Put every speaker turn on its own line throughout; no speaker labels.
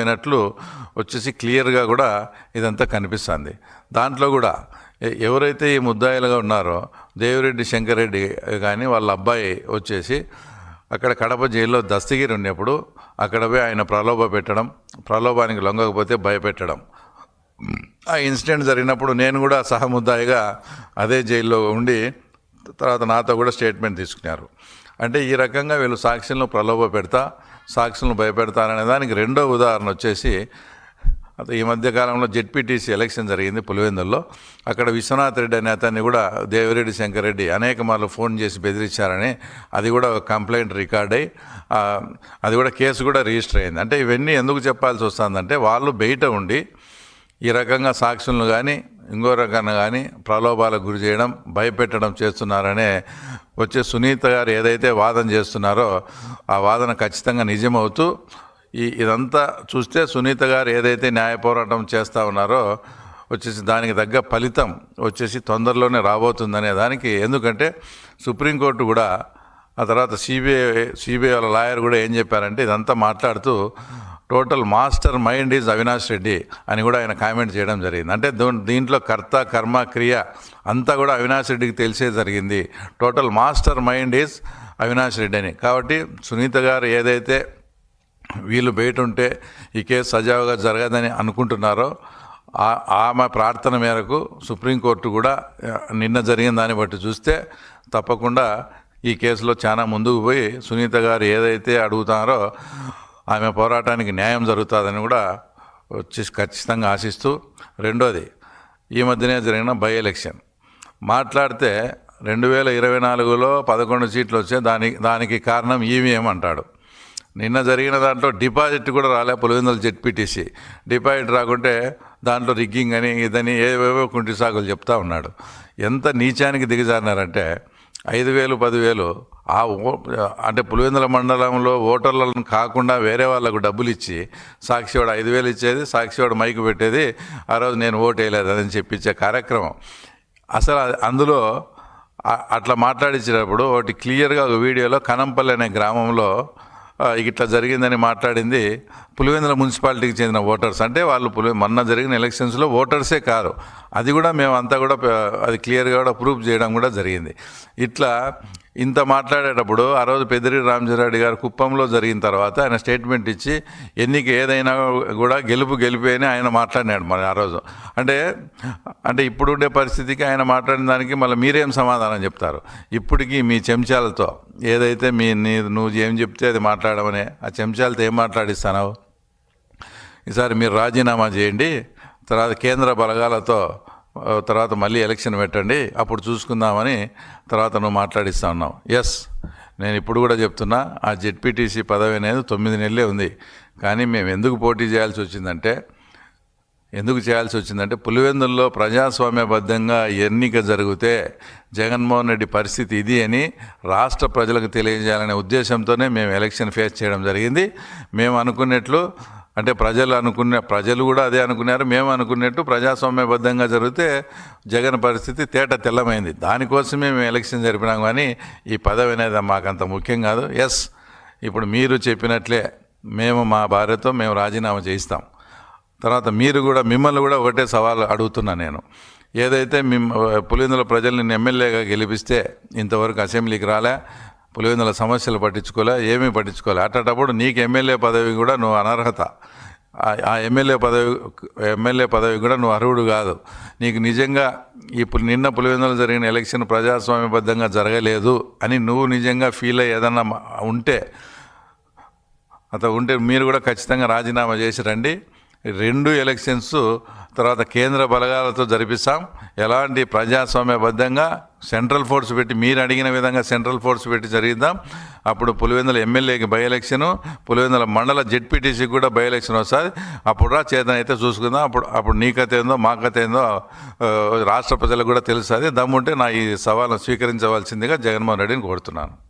అయినట్లు వచ్చేసి క్లియర్గా కూడా ఇదంతా కనిపిస్తుంది. దాంట్లో కూడా ఎవరైతే ఈ ముద్దాయిలుగా ఉన్నారో దేవిరెడ్డి శంకరెడ్డి కానీ వాళ్ళ అబ్బాయి వచ్చేసి అక్కడ కడప జైల్లో దస్తగిరి ఉన్నప్పుడు అక్కడ పోయి ఆయన ప్రలోభ పెట్టడం ప్రలోభానికి లొంగకపోతే భయపెట్టడం. ఆ ఇన్సిడెంట్ జరిగినప్పుడు నేను కూడా సహముద్దాయిగా అదే జైల్లో ఉండి తర్వాత నాతో కూడా స్టేట్మెంట్ తీసుకున్నారు. అంటే ఈ రకంగా వీళ్ళు సాక్షులను ప్రలోభ పెడతా సాక్షులను భయపెడతారనే దానికి రెండో ఉదాహరణ వచ్చేసి ఈ మధ్యకాలంలో జెడ్పీటీసీ ఎలక్షన్ జరిగింది పులివెందుల్లో. అక్కడ విశ్వనాథ్ రెడ్డి అనే అతన్ని కూడా దేవిరెడ్డి శంకర్ రెడ్డి అనేక మార్లు ఫోన్ చేసి బెదిరించారని అది కూడా కంప్లైంట్ రికార్డ్ అయ్యి అది కూడా కేసు కూడా రిజిస్టర్ అయింది. అంటే ఇవన్నీ ఎందుకు చెప్పాల్సి వస్తుందంటే వాళ్ళు బయట ఉండి ఈ రకంగా సాక్షులను కానీ ఇంకో రకంగా కానీ ప్రలోభాలకు గురి చేయడం భయపెట్టడం చేస్తున్నారనే వచ్చే సునీత గారు ఏదైతే వాదన చేస్తున్నారో ఆ వాదన ఖచ్చితంగా నిజమవుతూ ఈ ఇదంతా చూస్తే సునీత గారు ఏదైతే న్యాయ పోరాటం చేస్తూ ఉన్నారో వచ్చేసి దానికి తగ్గ ఫలితం వచ్చేసి తొందరలోనే రాబోతుందనే దానికి. ఎందుకంటే సుప్రీంకోర్టు కూడా ఆ తర్వాత సిబిఐ సిబిఐ వాళ్ళ లాయర్ కూడా ఏం చెప్పారంటే ఇదంతా మాట్లాడుతూ total mastermind is Avinash Reddy అని కూడా ఆయన కామెంట్ చేయడం జరిగింది. అంటే దో- దీంట్లో కర్త కర్మ క్రియ అంతా కూడా అవినాష్ రెడ్డికి తెలిసే జరిగింది. Total mastermind is Avinash Reddy అని. కాబట్టి సునీత గారు ఏదైతే వీళ్ళు బయట ఉంటే ఈ కేసు సజావుగా జరగదని అనుకుంటున్నారో ఆ- ఆమె ప్రార్థన మేరకు సుప్రీంకోర్టు కూడా నిన్న జరిగిన దాన్ని బట్టి చూస్తే తప్పకుండా ఈ కేసులో చాలా ముందుకు పోయి సునీత గారు ఏదైతే అడుగుతారో ఆమె పోరాటానికి న్యాయం జరుగుతుందని కూడా వచ్చి ఖచ్చితంగా ఆశిస్తూ రెండోది ఈ మధ్యనే జరిగిన బై ఎలక్షన్. మాట్లాడితే రెండు వేల ఇరవై నాలుగులో పదకొండు సీట్లు వచ్చే దానికి దానికి కారణం ఈవీఎం అంటాడు. నిన్న జరిగిన దాంట్లో డిపాజిట్ కూడా రాలే పులివెందుల జెడ్పీటీసీ. డిపాజిట్ రాకుంటే దాంట్లో రిగ్గింగ్ అని ఇదని ఏవేవో కుంటి సాగులు చెప్తా ఉన్నాడు. ఎంత నీచానికి దిగజారినారంటే ఐదు వేలు పదివేలు. ఆ ఓ అంటే పులివెందుల మండలంలో ఓటర్లను కాకుండా వేరే వాళ్ళకు డబ్బులు ఇచ్చి సాక్షివాడు ఐదు వేలు ఇచ్చేది సాక్షివాడు మైకు పెట్టేది ఆ రోజు నేను ఓటు వేయలేదు అని చెప్పించే కార్యక్రమం. అసలు అందులో అట్లా మాట్లాడించినప్పుడు ఒకటి క్లియర్గా ఒక వీడియోలో కనంపల్లి అనే గ్రామంలో ఇట్లా జరిగిందని మాట్లాడింది పులివెందుల మున్సిపాలిటీకి చెందిన ఓటర్స్. అంటే వాళ్ళు పులి మొన్న జరిగిన ఎలక్షన్స్లో ఓటర్సే కారు. అది కూడా మేము అంతా కూడా అది క్లియర్గా కూడా ప్రూఫ్ చేయడం కూడా జరిగింది. ఇట్లా ఇంత మాట్లాడేటప్పుడు ఆ రోజు పెద్దిరి రామచంద్రారెడ్డి గారు కుప్పంలో జరిగిన తర్వాత ఆయన స్టేట్మెంట్ ఇచ్చి ఎన్నిక ఏదైనా కూడా గెలుపు గెలిపి అని ఆయన మాట్లాడినాడు మరి ఆ రోజు. అంటే అంటే ఇప్పుడుండే పరిస్థితికి ఆయన మాట్లాడిన దానికి మళ్ళీ మీరేం సమాధానం చెప్తారు? ఇప్పటికీ మీ చెంచాలతో ఏదైతే మీ నీ నువ్వు ఏం చెప్తే అది మాట్లాడమని ఆ చెంచాలతో ఏం మాట్లాడిస్తావు ఈసారి మీరు రాజీనామా చేయండి తర్వాత కేంద్ర బలగాలతో తర్వాత మళ్ళీ ఎలక్షన్ పెట్టండి అప్పుడు చూసుకుందామని తర్వాత నువ్వు మాట్లాడిస్తా ఉన్నావు. ఎస్ నేను ఇప్పుడు కూడా చెప్తున్నా ఆ జెడ్పీటీసీ పదవి అనేది తొమ్మిది నెలలే ఉంది. కానీ మేము ఎందుకు పోటీ చేయాల్సి వచ్చిందంటే ఎందుకు చేయాల్సి వచ్చిందంటే పులివెందుల్లో ప్రజాస్వామ్యబద్ధంగా ఎన్నిక జరిగితే జగన్మోహన్ రెడ్డి పరిస్థితి ఇది అని రాష్ట్ర ప్రజలకు తెలియజేయాలనే ఉద్దేశంతోనే మేము ఎలక్షన్ ఫేస్ చేయడం జరిగింది. మేము అనుకున్నట్లు అంటే ప్రజలు అనుకున్న ప్రజలు కూడా అదే అనుకున్నారు మేము అనుకున్నట్టు ప్రజాస్వామ్యబద్ధంగా జరిగితే జగన్ పరిస్థితి తేట తెల్లమైంది. దానికోసమే మేము ఎలక్షన్ జరిపినాం కానీ ఈ పదవి అనేది మాకంత ముఖ్యం కాదు. ఎస్ ఇప్పుడు మీరు చెప్పినట్లే మేము మా భార్యతో మేము రాజీనామా చేయిస్తాం. తర్వాత మీరు కూడా మిమ్మల్ని కూడా ఒకటే సవాల్ అడుగుతున్నా నేను. ఏదైతే మిమ్మ పులిందుల ప్రజల్ని ఎమ్మెల్యేగా గెలిపిస్తే ఇంతవరకు అసెంబ్లీకి రాలే. పులివెందుల సమస్యలు పట్టించుకోలే ఏమీ పట్టించుకోలే. అట్టేటప్పుడు నీకు ఎమ్మెల్యే పదవి కూడా నువ్వు అనర్హత. ఆ- ఎమ్మెల్యే పదవి ఎమ్మెల్యే పదవి కూడా నువ్వు అర్హుడు కాదు. నీకు నిజంగా ఇప్పుడు నిన్న పులివెందులు జరిగిన ఎలక్షన్ ప్రజాస్వామ్యబద్ధంగా జరగలేదు అని నువ్వు నిజంగా ఫీల్ అయ్యి ఏదన్నా ఉంటే అత ఉంటే మీరు కూడా ఖచ్చితంగా రాజీనామా చేసి రండి. రెండు ఎలక్షన్స్ తర్వాత కేంద్ర బలగాలతో జరిపిస్తాం. ఎలాంటి ప్రజాస్వామ్యబద్ధంగా సెంట్రల్ ఫోర్స్ పెట్టి మీరు అడిగిన విధంగా సెంట్రల్ ఫోర్స్ పెట్టి జరిగిద్దాం. అప్పుడు పులివెందుల ఎమ్మెల్యేకి బై ఎలక్షను పులివెందుల మండల జెడ్పీటీసీకి కూడా బై ఎలక్షన్ వస్తుంది. అప్పుడు రా చేతన అయితే చూసుకుందాం. అప్పుడు అప్పుడు నీ కథ ఏందో మా కథ ఏందో రాష్ట్ర ప్రజలకు కూడా తెలుస్తుంది. దమ్ముంటే నా ఈ సవాల్ను స్వీకరించవలసిందిగా జగన్మోహన్ రెడ్డిని కోరుతున్నాను.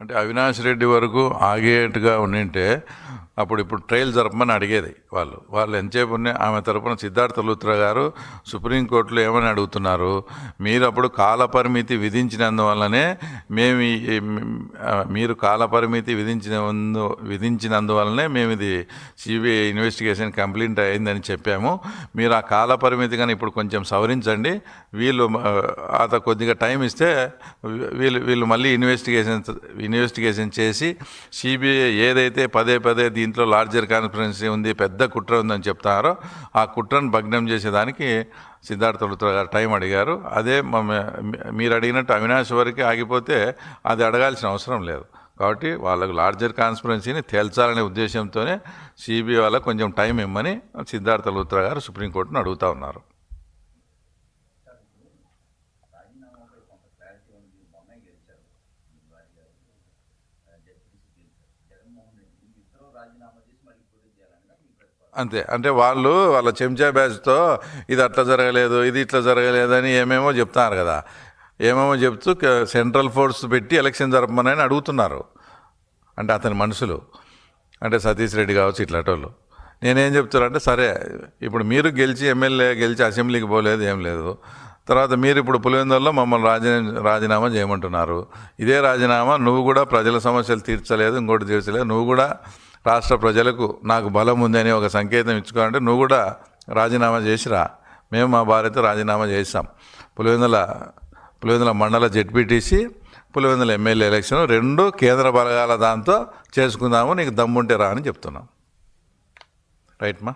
అంటే అవినాష్ రెడ్డి వరకు ఆగేట్టుగా ఉండింటే అప్పుడు ఇప్పుడు ట్రయల్ జరపమని అడిగేది వాళ్ళు. వాళ్ళు ఎంతసేపు ఉన్నాయి ఆమె తరపున సిద్ధార్థ లూత్ర గారు సుప్రీంకోర్టులో ఏమని అడుగుతున్నారు? మీరు అప్పుడు కాలపరిమితి విధించినందువల్లనే మేము మీరు కాలపరిమితి విధించిన విధించినందువల్లనే మేము ఇది సిబిఐ ఇన్వెస్టిగేషన్ కంప్లీట్ అయిందని చెప్పాము. మీరు ఆ కాలపరిమితి కానీ ఇప్పుడు కొంచెం సవరించండి. వీళ్ళు అత కొద్దిగా టైం ఇస్తే వీళ్ళు వీళ్ళు మళ్ళీ ఇన్వెస్టిగేషన్ ఇన్వెస్టిగేషన్ చేసి సిబిఐ ఏదైతే పదే పదే దీంట్లో లార్జర్ కాన్స్పరెన్సీ ఉంది పెద్ద కుట్ర ఉందని చెప్తారో ఆ కుట్రను భగ్నం చేసేదానికి సిద్ధార్థ లుత్ర గారు టైం అడిగారు. అదే మ- మీరు అడిగినట్టు అవినాష్ వరకు ఆగిపోతే అది అడగాల్సిన అవసరం లేదు. కాబట్టి వాళ్ళకు లార్జర్ కాన్స్పరెన్సీని తేల్చాలనే ఉద్దేశంతోనే సిబిఐ వాళ్ళకు కొంచెం టైం ఇమ్మని సిద్ధార్థ లుత్ర గారు సుప్రీంకోర్టును అడుగుతా ఉన్నారు
రాజీనామాపై కొంత క్లారిటీ ఉంది మొన్న గెలిచారు మీ వారి గారు జడ్పీసీ గెలిచారు జగన్మోహన్ రెడ్డి ఇద్దరు రాజీనామా చేసి మళ్ళీ పోటీ
అంతే. అంటే వాళ్ళు వాళ్ళ చెంచా బ్యాచ్తో ఇది అట్లా జరగలేదు ఇది ఇట్లా జరగలేదని ఏమేమో చెప్తున్నారు కదా. ఏమేమో చెప్తూ సెంట్రల్ ఫోర్స్ పెట్టి ఎలక్షన్ జరపమని అడుగుతున్నారు. అంటే అతని మనుషులు. అంటే సతీష్ రెడ్డి కావచ్చు ఇట్లాటోళ్ళు. నేనేం చెప్తానంటే సరే ఇప్పుడు మీరు గెలిచి ఎమ్మెల్యే గెలిచి అసెంబ్లీకి పోలేదు ఏం లేదు. తర్వాత మీరు ఇప్పుడు పులివెందుల్లో మమ్మల్ని రాజీ రాజీనామా చేయమంటున్నారు. ఇదే రాజీనామా నువ్వు కూడా ప్రజల సమస్యలు తీర్చలేదు ఇంకోటి తీర్చలేదు నువ్వు కూడా రాష్ట్ర ప్రజలకు నాకు బలం ఉందని ఒక సంకేతం ఇచ్చుకోవాలంటే నువ్వు కూడా రాజీనామా చేసిరా. మేము మా భార్యతో రాజీనామా చేసాం పులివెందుల పులివెందుల మండల జెడ్పీటీసీ పులివెందుల ఎమ్మెల్యే ఎలక్షన్ రెండు కేంద్ర బలగాల దాంతో చేసుకుందాము నీకు దమ్ముంటే రా అని చెప్తున్నాం. రైట్ మా?